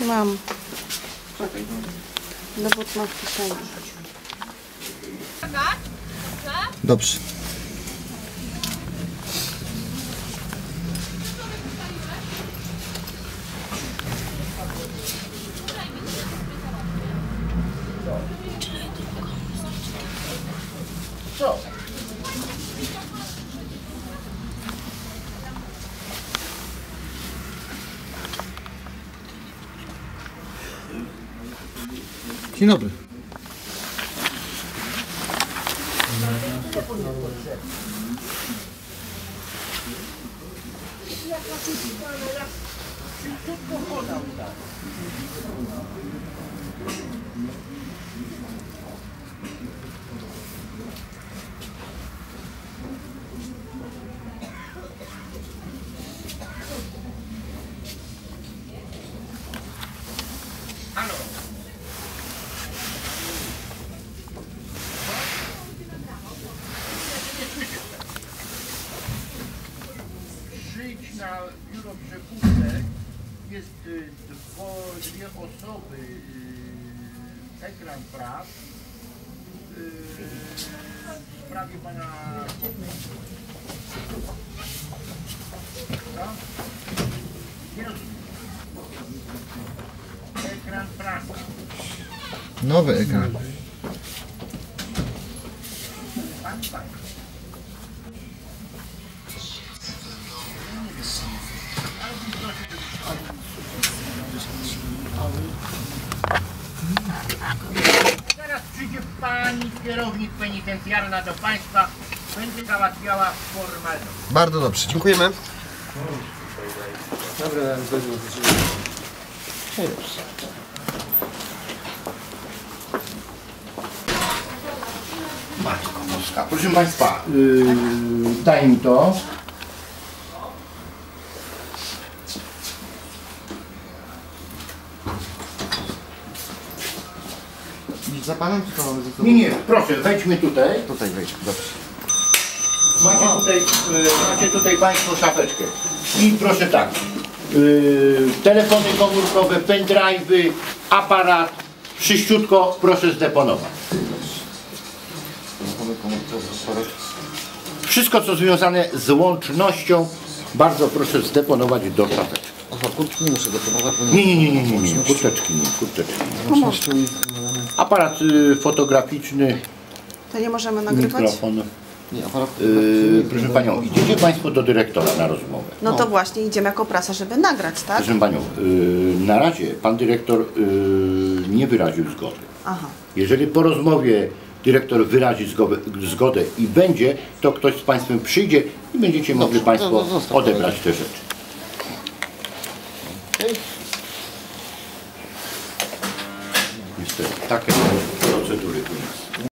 Mam. Dowód mam w kieszeni. Dobrze. Co? Dzień dobry. Halo? Na biuro przepustek. Jest y, dwo, dwie osoby. Y, ekran praw. Y, w sprawie pana... Ekran praw. Nowy ekran. Pan tak. Teraz przyjdzie pani kierownik penitencjarna do państwa, będzie załatwiała formalność. Bardzo dobrze. Dziękujemy. Matko Boska. Proszę Państwa, yy, daj mi to. Za panem, czy to mamy ze sobą? Nie, nie, proszę, wejdźmy tutaj. Tutaj wejdź. Dobrze. Macie tutaj, yy, macie tutaj Państwo szafeczkę. I proszę tak, yy, telefony komórkowe, pendrive'y, aparat, wszyściutko proszę zdeponować. Wszystko co związane z łącznością, bardzo proszę zdeponować do szafeczki. Aha, kurczki nie muszę bo Nie, nie, nie, nie, nie, nie, kurczeczki nie, kurczeczki. Element. Aparat y, fotograficzny, To nie możemy nagrywać? mikrofon. Nie, aparat. Yy, proszę Panią, idziecie Państwo do dyrektora na rozmowę. No to właśnie idziemy jako prasa, żeby nagrać, tak? Proszę Panią, yy, na razie Pan dyrektor yy, nie wyraził zgody. Aha. Jeżeli po rozmowie dyrektor wyrazi zgodę, zgodę i będzie, to ktoś z Państwem przyjdzie i będziecie mogli Dobrze, Państwo no, no, zostaw odebrać te rzeczy. だけど共通努力ます。